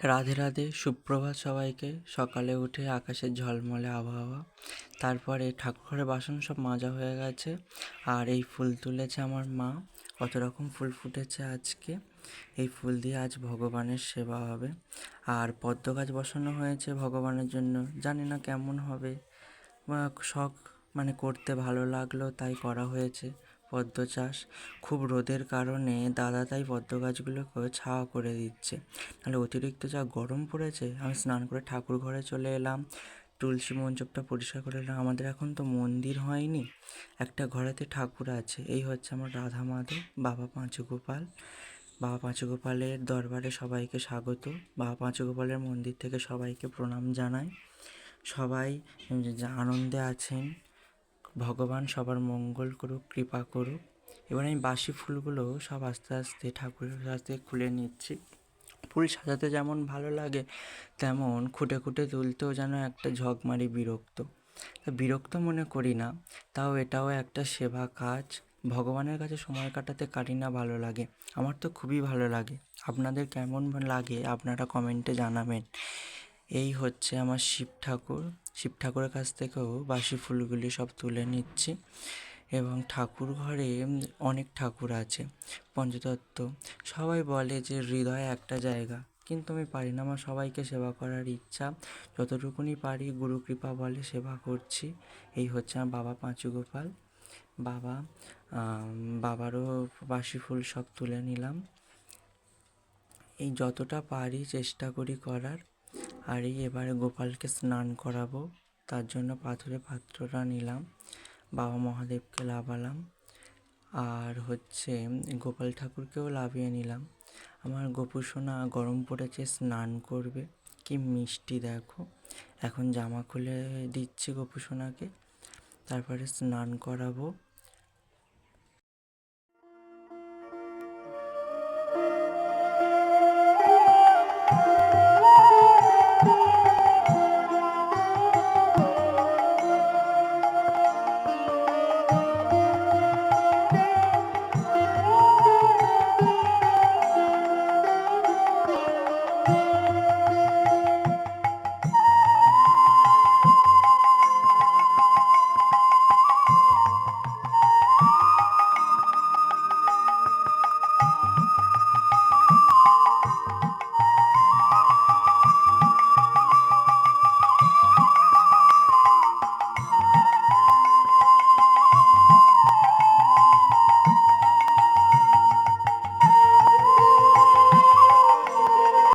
রাধে রাধে, সুপ্রভাত সবাইকে। সকালে উঠে আকাশের ঝলমলে আবহাওয়া। তারপরে ঠাকুরঘরে বাসন সব মাজা হয়ে গেছে। আর এই ফুল তুলেছে আমার মা। কত রকম ফুল ফুটেছে আজকে। এই ফুল দিয়ে আজ ভগবানের সেবা হবে। আর পদ্ম গাছ বসানো হয়েছে ভগবানের জন্য। জানি না কেমন হবে। শখ মানে করতে ভালো লাগল, তাই করা হয়েছে। পদ্ম চাষ। খুব রোদের কারণে দাদা তাই পদ্ম গাছগুলোকে ছাওয়া করে দিচ্ছে। নাহলে অতিরিক্ত যা গরম পড়েছে, আমি স্নান করে ঠাকুর ঘরে চলে এলাম। তুলসী মঞ্চপটা পরিষ্কার করে এলাম। আমাদের এখন তো মন্দির হয়নি, একটা ঘরেতে ঠাকুর আছে। এই হচ্ছে আমার রাধা মাধব, বাবা পাঁচগোপাল। বাবা পাঁচগোপালের দরবারে সবাইকে স্বাগত। বাবা পাঁচগোপালের মন্দির থেকে সবাইকে প্রণাম জানাই। সবাই আনন্দে আছেন। ভগবান সবার মঙ্গল করুক, কৃপা করুক। এবার আমি বাসি ফুলগুলো সব আস্তে আস্তে ঠাকুরের কাছে খুলে নিচ্ছি। ফুল সাজাতে যেমন ভালো লাগে, তেমন খুঁটে খুঁটে তুলতেও যেন একটা ঝকমারি বিরক্ত। বিরক্ত মনে করি না, তাও এটাও একটা সেবা কাজ। ভগবানের কাছে সময় কাটাতে কারি না ভালো লাগে, আমার তো খুবই ভালো লাগে। আপনাদের কেমন লাগে, আপনারা কমেন্টে জানাবেন। এই হচ্ছে আমার শিব ঠাকুর। শিব ঠাকুরের কাছ থেকেও বাসি ফুলগুলি সব তুলে নিচ্ছি এবং ঠাকুর ঘরে অনেক ঠাকুর আছে, পঞ্চতত্ত্ব। সবাই বলে যে হৃদয় একটা জায়গা, কিন্তু আমি পারি না। আমার সবাইকে সেবা করার ইচ্ছা। যতটুকুনি পারি গুরু কৃপা বলে সেবা করছি। এই হচ্ছে আমার বাবা পাঁচু গোপাল বাবা বাবারও বাসি ফুল সব তুলে নিলাম। এই যতটা পারি চেষ্টা করি করার। আর এই এবারে গোপালকে স্নান করাবো, তার জন্য পাথরে পাত্রটা নিলাম, বাবা মহাদেবকে লাভালাম, আর হচ্ছে গোপাল ঠাকুরকেও লাভিয়ে নিলাম। আমার গোপুসোনা গরম পড়েছে, স্নান করবে, কি মিষ্টি দেখো। এখন জামা খুলে দিচ্ছি গোপুসোনাকে তারপরে স্নান করাবো।